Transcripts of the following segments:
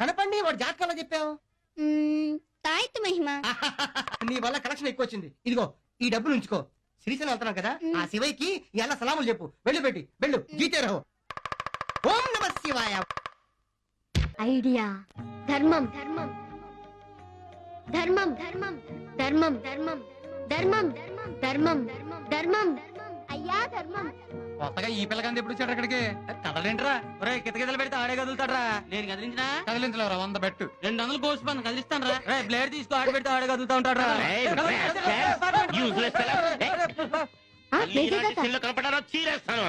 కనపండి వాడు జాతకాలో చెప్పావు. మ్మ్, తాయెత్తు మహిమ. నీ వల్ల కలెక్షన్ ఎక్కువ వచ్చింది. ఇదిగో ఈ డబ్బులు ఉంచుకో. శ్రీశైలం వెళ్తున్నాం కదా ఆ శివయ్యకి ఎలా సలాములు చెప్పు. వెళ్ళు పెట్టి వెళ్ళు. గీతారావు ఓం నమ శివాయ. ఐడియా. ధర్మం ధర్మం ధర్మం ధర్మం ధర్మం ధర్మం ధర్మం ధర్మం ధర్మం. అయ్యా ధర్మం. కొత్తగా ఈ పిల్లగాంది ఎప్పుడు వచ్చాడు అక్కడికి? కదలేంట్రా ఒరే కితకితలు పెడితే ఆడే కదులుతాడ్రా. నేను కదిలించినా? కదిలించలేవరా వంద బెట్టు. రెండు వందలు కోసి పని కదిలిస్తాను రా రే బ్లేడ్ తీసుకో ఆడ పెడితే ఆడే కదులుతా చీరేస్తాను.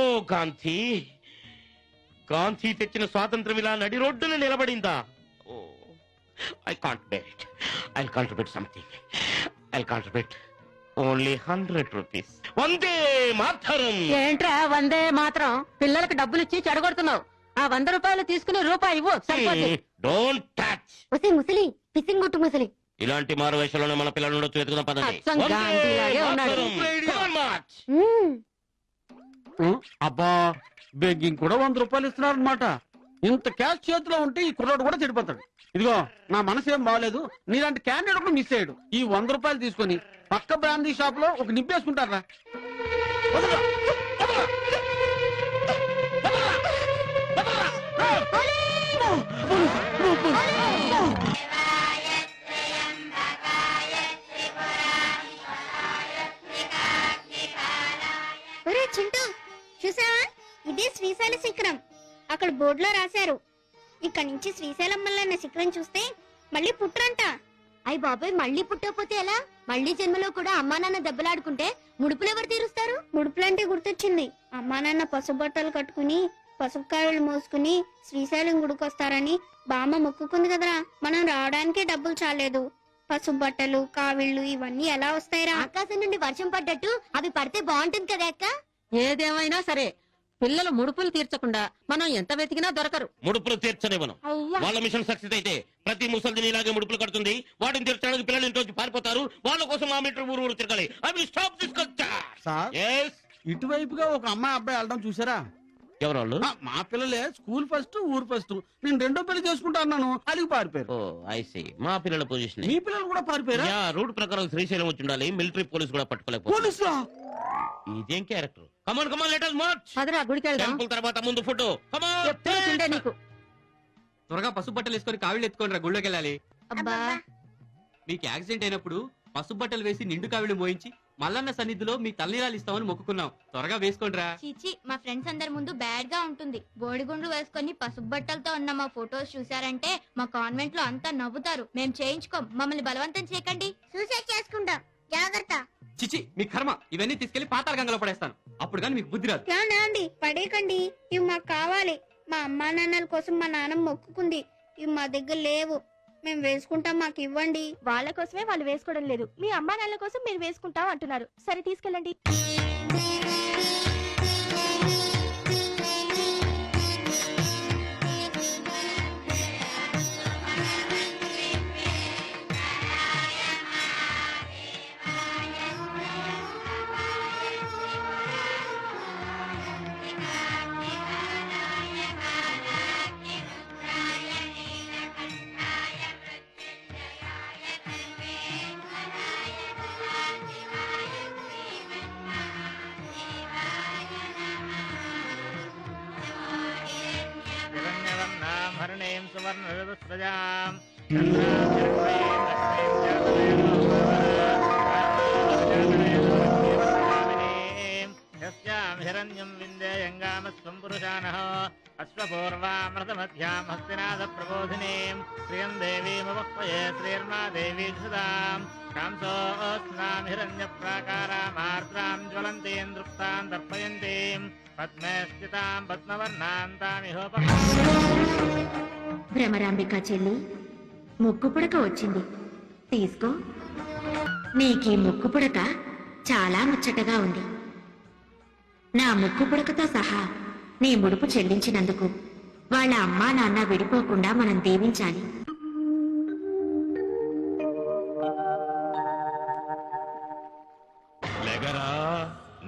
ఓ కాంతి కాంతి తెచ్చిన స్వాతంత్రం ఇలా నడి రోడ్డున నిలబడిందా? ఓ I can't bet I contribute something I contribute only hundred rupees. Vande Mataram! ఏంట్రా వందే మాత్రం? పిల్లలకు డబ్బులు ఇచ్చి చెడగొడుతున్నావు. ఆ వంద రూపాయలు తీసుకుని రూపాయి ఇవ్వు సరిపోద్ది. Don't touch! ముసలి ముసలి పిసింగ్ గుట్టు ముసలి. ఇలాంటి మారు వేషంలోనే మన పిల్లలు ఉండొచ్చు వెతుకుదాం పదండి. అచ్చం వందే గాంధీలాగే ఉన్నాడు. మాతరం. Come on, march. మ్మ్. అబ్బా బెగ్గింగ్ కూడా వంద రూపాయలు ఇస్తున్నారు అనమాట ఇంత క్యాష్ చేతిలో ఉంటే ఈ కుర్రాడు కూడా చెడిపోతాడు. ఇదిగో నా మనసు ఏం బాగలేదు నీలాంటి క్యాండిడేట్ కూడా మిస్ అయ్యాడు. ఈ వంద రూపాయలు తీసుకొని పక్క బ్రాందీ షాప్లో ఒక నిప్పేసుకుంటారా నుంచి శ్రీశైలం మల్లన్న శిఖరం చూస్తే మళ్ళీ పుట్రంట అయ్య బాబాయ్ మళ్ళీ పుట్టకపోతే ఎలా? మళ్ళీ జన్మలో కూడా అమ్మా నాన్న దెబ్బలాడుకుంటే ముడుపులు ఎవరు తీరుస్తారు? ముడుపులంటే గుర్తొచ్చింది. అమ్మా నాన్న పసుపు బట్టలు కట్టుకుని పసుపు కాయలు మోసుకుని శ్రీశైలం గుడికొస్తారని బామ్మ మొక్కుకుంది కదరా. మనం రావడానికే డబ్బులు చాలేదు పసుపు బట్టలు కావిళ్ళు ఇవన్నీ ఎలా వస్తాయిరా? ఆకాశం నుండి వర్షం పడ్డట్టు అవి పడితే బాగుంటుంది కదా అక్క? ఏదేమైనా సరే పిల్లలు ముడుపులు తీర్చకుండా మనం ఎంత వెతికినా దొరకరు. ముడుపులు తీర్చనివ్వను. వాళ్ళ మిషన్ సక్సెస్ అయితే ప్రతి ముసలిని ఇలాగే ముడుపులు కడుతుంది. వాటిని తీర్చడానికి పిల్లలు ఇంటి నుంచి పారిపోతారు. వాళ్ళ కోసం ఆ మీటర్ ఊరు ఊరు తిరగాలి. I will stop this culture. Sir yes ఇటువైపుగా ఒక అమ్మాయి అబ్బాయి వెళ్ళడం చూసారా? ఎవరు వాళ్ళు? ఆ, మా పిల్లలే స్కూల్ ఫస్ట్ ఊరు ఫస్ట్. నేను రెండో పెళ్ళి చేసుకుంటా అన్నాను. అలిగి పారిపోయారు. ఓ ఐ సీ మా పిల్లల పొజిషన్ మీ పిల్లలు కూడా పారిపోయారా? యా రూట్ ప్రకారం శ్రీశైలం వచ్చి ఉండాలి. మిలిటరీ పోలీస్ కూడా పట్టుకోలేకపోతే పోలీసులా? ఇదేం character? Come on come on let us march పదరా గుడికి వెళ్దాం టెంపుల్ తర్వాత ముందు ఫోటో చెప్తున్నా తిండే నీకు. త్వరగా పసుపు బట్టలు వేసుకొని కావిళ్ళు ఎత్తుకొని రా గుళ్ళోకి వెళ్ళాలి. అబ్బా. మీకు యాక్సిడెంట్ అయినప్పుడు పసుపు బట్టలు వేసి నిండు కావిళ్ళు మోయించి మల్లన్న సన్నిధిలో మీ తల్లిరాలు ఇస్తామని మొక్కుకున్నాం. త్వరగా వేసుకోండి రా. చీచి మా ఫ్రెండ్స్ అందరి ముందు బ్యాడ్గా ఉంటుంది. బోడిగుండ్లు వేసుకొని పసుపు బట్టలతో ఉన్న మా ఫొటోస్ చూసారంటే మా కాన్వెంట్లో అంతా నవ్వుతారు. మేము చేయించుకోం. మమ్మల్ని బలవంతం చేయకండి. సూసైడ్ చేసుకుంటాం జాగ్రత్త. చిచి మీ కర్మ. ఇవన్నీ తీసుకెళ్ళి పాతాల గంగలో పడేస్తాను. అప్పుడు కానీ మీకు బుద్ధి రాదు. అండి పడేకండి ఇవి మాకు కావాలి. మా అమ్మా నాన్నల కోసం మా నాన్న మొక్కుకుంది. ఇవి మా దగ్గర లేవు. మేము వేసుకుంటాం మాకు ఇవ్వండి. వాళ్ళ కోసమే వాళ్ళు వేసుకోవడం లేదు. మీ అమ్మా నాన్నల కోసం మీరు వేసుకుంటాం అంటున్నారు. సరే తీసుకెళ్ళండి. वर्णरवस्वजाम् यस्याम् हिरण्यम् विन्दे यङ्गामस्वम् पुरुषाणः अश्वपूर्वामृतमध्याम् हस्तिनाथप्रबोधिनीम् श्रियम् देवीमवक्वये श्रीर्मा देवी धृताम् कांसोऽस्नाम् हिरण्यप्राकारामार्द्राम् ज्वलन्तीम् दृप्ताम् दर्पयन्तीम् पद्मे स्थिताम् पद्मवर्णान्तामिहोप భ్రమరాంబిక చెల్లి ముక్కు పుడక వచ్చింది. తీసుకో. నీకీ ముక్కు పుడక చాలా ముచ్చటగా ఉంది. నా ముక్కు పుడకతో సహా నీ ముడుపు చెల్లించినందుకు వాళ్ళ అమ్మా నాన్న విడిపోకుండా మనం దీవించాలి.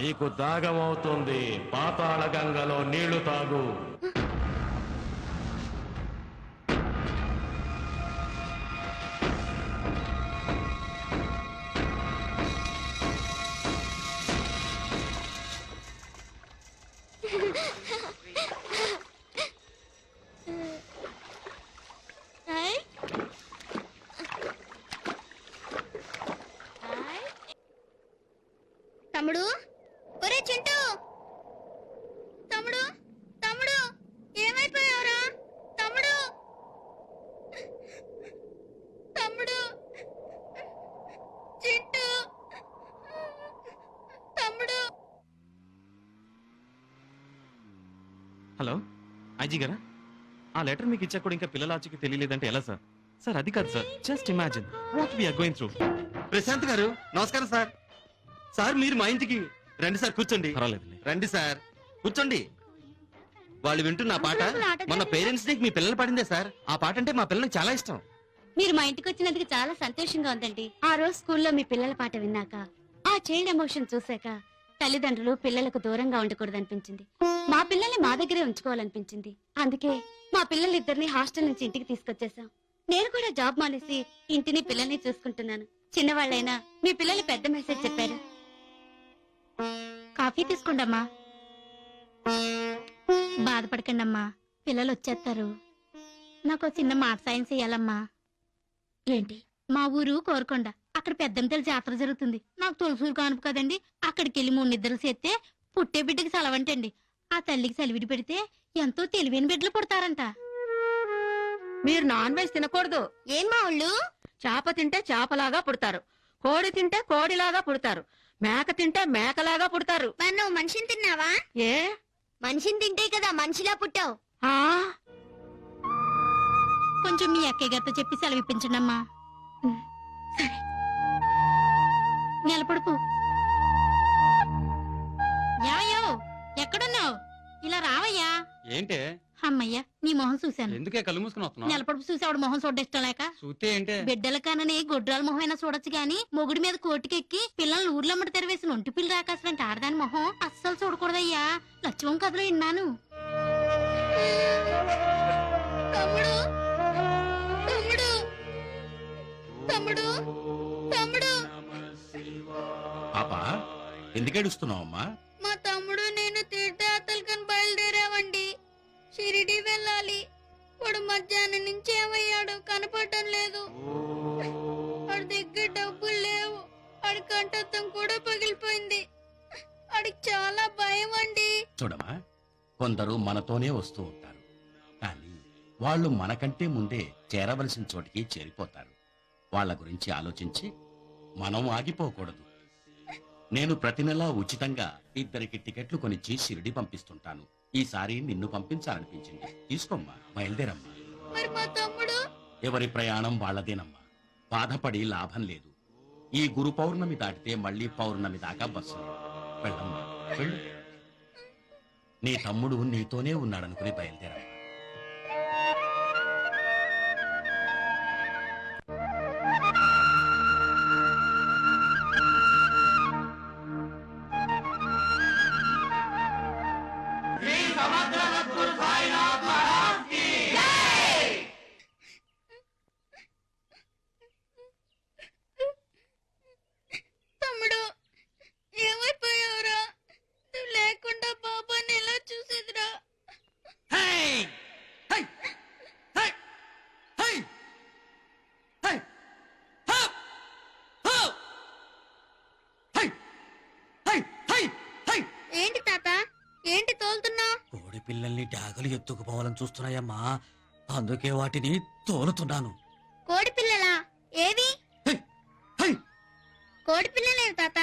నీకు దాగమవుతుంది. పాతాళ గంగలో నీళ్ళు తాగు. హలో ఐజీ గారా? ఆ లెటర్ మీకు ఇచ్చా కూడా ఇంకా పిల్లల ఆచూకి తెలియలేదంటే ఎలా సార్? సార్ అది కాదు sir. Just imagine what we are going through Prashanth garu నమస్కారం సార్. సార్ మీరు మా ఇంటికి రండి సార్ కూర్చోండి. పర్వాలేదండి రండి సార్. కూర్చోండి. వాళ్ళు వింటున్న ఆ పాట మన పేరెంట్స్ డే మీ పిల్లలు పాడిందే సార్. ఆ పాట అంటే మా పిల్లలకు చాలా ఇష్టం. మీరు మా ఇంటికి వచ్చినందుకు చాలా సంతోషంగా ఉందండి. ఆ రోజు స్కూల్లో మీ పిల్లల పాట విన్నాక ఆ చైల్డ్ ఎమోషన్ చూశాక తల్లిదండ్రులు పిల్లలకు దూరంగా ఉండకూడదు అనిపించింది మా పిల్లల్ని మా దగ్గరే ఉంచుకోవాలనిపించింది. అందుకే మా పిల్లలిద్దరిని హాస్టల్ నుంచి ఇంటికి తీసుకొచ్చేసాం నేను కూడా జాబ్ మానేసి ఇంటిని పిల్లల్ని చూసుకుంటున్నాను. చిన్నవాళ్ళైనా మీ పిల్లలు పెద్ద మెసేజ్ చెప్పారు. కాఫీ తీసుకోండమ్మా. బాధపడకండమ్మా. పిల్లలు వచ్చేస్తారు. నాకు చిన్న మాట సాయం చేయాలమ్మా ఏంటి? మా ఊరు కోరుకొండ. అక్కడ పెద్దంతల జాతర జరుగుతుంది. నాకు తొలసూరు కానుపు కదండి. అక్కడికి వెళ్ళి మూడు నిద్రలు చేస్తే పుట్టే బిడ్డకి సెలవంటండి. ఆ తల్లికి సెలవిడి పెడితే ఎంతో తెలివైన బిడ్డలు పుడతారంట. మీరు నాన్ వెజ్ తినకూడదు. ఏం మా ఊళ్ళు చేప తింటే చేపలాగా పుడతారు. కోడి తింటే కోడిలాగా పుడతారు. మేక తింటే మేకలాగా పుడతారు. మరి నువ్వు మనిషిని తిన్నావా? ఏ? మనిషిని తింటే కదా మనిషిలా పుట్టావు. ఆ? కొంచెం మీ అక్కయ్య గారితో చెప్పి సెలవు ఇప్పించండి అమ్మా సరే. నిలబడుపు యాయో ఎక్కడున్నావు? ఇలా రావయ్యా. ఏంటే? అమ్మయ్యా నీ మొహం చూశాను. ఎందుకే కళ్ళు మూసుకుని వస్తున్నావు? నిలబడుపు చూసి ఆవిడ మొహం లేక? చూస్తే ఏంటే? బిడ్డల కనని గొడ్రాల మొహం అయినా చూడొచ్చు గాని మొగుడి మీద కోటికెక్కి పిల్లల్ని ఊర్లమ్మడి తెరవేసిన ఒంటి పిల్లి రాకాసినట్టు ఆడదాని మొహం అస్సలు చూడకూడదయ్యా. లక్ష్మం కథలో విన్నాను. తమ్ముడు తమ్ముడు తమ్ముడు తమ్ముడు. పాపా ఎందుకు ఏడుస్తున్నావమ్మా మా తమ్ముడు నేను తీర్థయాత్రలకని బయలుదేరామండి. షిరిడి వెళ్ళాలి. వాడు మధ్యాహ్నం నుంచి ఏమయ్యాడు కనపడటం లేదు. వాడి దగ్గర డబ్బులు లేవు. వాడి కంఠత్వం కూడా పగిలిపోయింది. వాడికి చాలా భయం అండి. చూడమ్మా కొందరు మనతోనే వస్తూ ఉంటారు. కానీ వాళ్ళు మనకంటే ముందే చేరవలసిన చోటికి చేరిపోతారు. వాళ్ళ గురించి ఆలోచించి మనం ఆగిపోకూడదు. నేను ప్రతి నెలా ఉచితంగా ఇద్దరికి టికెట్లు కొనిచ్చి షిరిడి పంపిస్తుంటాను. ఈసారి నిన్ను పంపించాలనిపించింది. తీసుకోమ్మా బయలుదేరమ్మా. మరి మా తమ్ముడు? ఎవరి ప్రయాణం వాళ్ళదేనమ్మా. బాధపడి లాభం లేదు. ఈ గురు పౌర్ణమి దాటితే మళ్ళీ పౌర్ణమి దాకా బస్సు లేదు. వెళ్ళమ్మా వెళ్ళు. నీ తమ్ముడు నీతోనే ఉన్నాడనుకుని బయలుదేరమ్మా ఏంటి తాత? ఏంటి తోలుతున్నావు కోడి పిల్లల్ని డాగలు ఎత్తుకుపోవాలని చూస్తున్నాయమ్మా. అందుకే వాటిని తోలుతున్నాను. కోడి పిల్లలా? ఏవి! కోడి పిల్లలేవు తాత?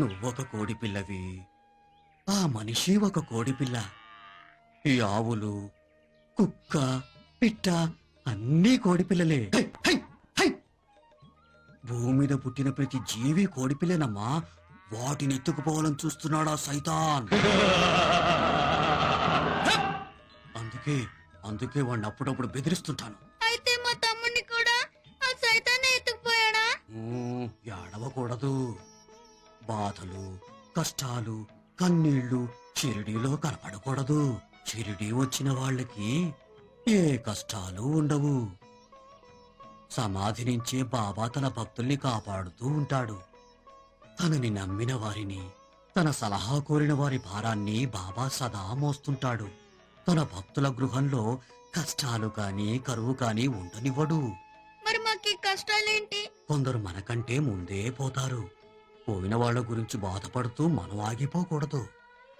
నువ్వొక కోడి పిల్లవి. ఆ మనిషి ఒక కోడి పిల్ల. ఈ ఆవులు కుక్క పిట్ట అన్నీ కోడి పిల్లలే! భూమి మీద పుట్టిన ప్రతి జీవి కోడి పిల్లనమ్మా. వాటిని ఎత్తుకుపోవాలని చూస్తున్నాడా సైతాన్? అందుకే అందుకే వాడిని అప్పుడప్పుడు బెదిరిస్తుంటాను. అయితే మా తమ్ముడిని కూడా ఆ సైతాన్ని ఎత్తుకుపోయాడా? ఏడవకూడదు. బాధలు కష్టాలు కన్నీళ్ళు షిరిడీలో కనపడకూడదు. షిరిడీ వచ్చిన వాళ్ళకి ఏ కష్టాలు ఉండవు. సమాధి నుంచే బాబా తన భక్తుల్ని కాపాడుతూ ఉంటాడు. తనని నమ్మిన వారిని తన సలహా కోరిన వారి భారాన్ని బాబా సదా మోస్తుంటాడు. తన భక్తుల గృహంలో కష్టాలు కాని కరువు కాని ఉండనివ్వడు. మరి మాకు ఈ కష్టాలేంటి? కొందరు మనకంటే ముందే పోతారు. పోయిన వాళ్ళ గురించి బాధపడుతూ మనం ఆగిపోకూడదు.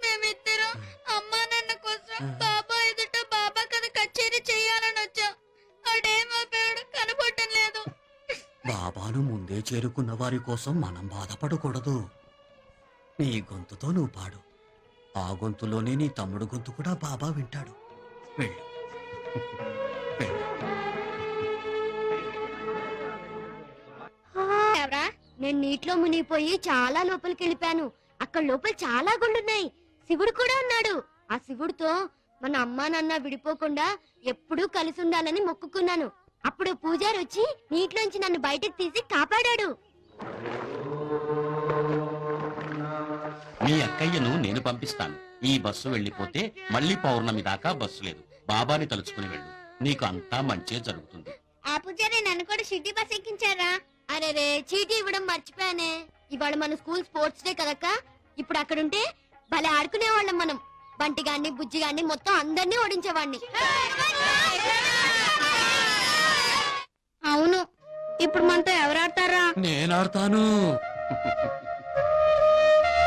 మేమిద్దరం అమ్మా నాన్న కోసం బాబాను ముందే చేరుకున్న వారి కోసం మనం బాధపడకూడదు. నీ గొంతుతో నువ్వు పాడు. ఆ గొంతులోనే నీ తమ్ముడు గొంతు కూడా బాబా వింటాడు. వెళ్ళు. ఎవరా నేను నీటిలో మునిగిపోయి చాలా లోపలికి వెళ్ళిపోయాను. అక్కడ లోపల చాలా గుండున్నాయి. శివుడు కూడా ఉన్నాడు. ఆ శివుడితో మన అమ్మా నాన్న విడిపోకుండా ఎప్పుడూ కలిసి ఉండాలని మొక్కుకున్నాను. అప్పుడు పూజారి వచ్చి నీటిలోంచి నన్ను బయటకు తీసి కాపాడాడు. మీ అక్కయ్యను నేను పంపిస్తాను. ఈ బస్సు వెళ్ళిపోతే మళ్ళీ పౌర్ణమి దాకా బస్సు లేదు. బాబాని తలుచుకుని వెళ్ళు. నీకు అంతా మంచే జరుగుతుంది. ఆ పూజారి నన్ను కూడా సిటీ బస్ ఎక్కించారా? అరే రే చీటీ ఇవ్వడం మర్చిపోయానే. ఇవాళ మన స్కూల్ స్పోర్ట్స్ డే కదక్క. ఇప్పుడు అక్కడుంటే భలే ఆడుకునేవాళ్ళం మనం. బంటి గాన్ని బుజ్జి గాన్ని మొత్తం అందరినీ ఓడించేవాడిని. అవును. ఇప్పుడు మనతో ఎవరు ఆడతారా? నేనాడతాను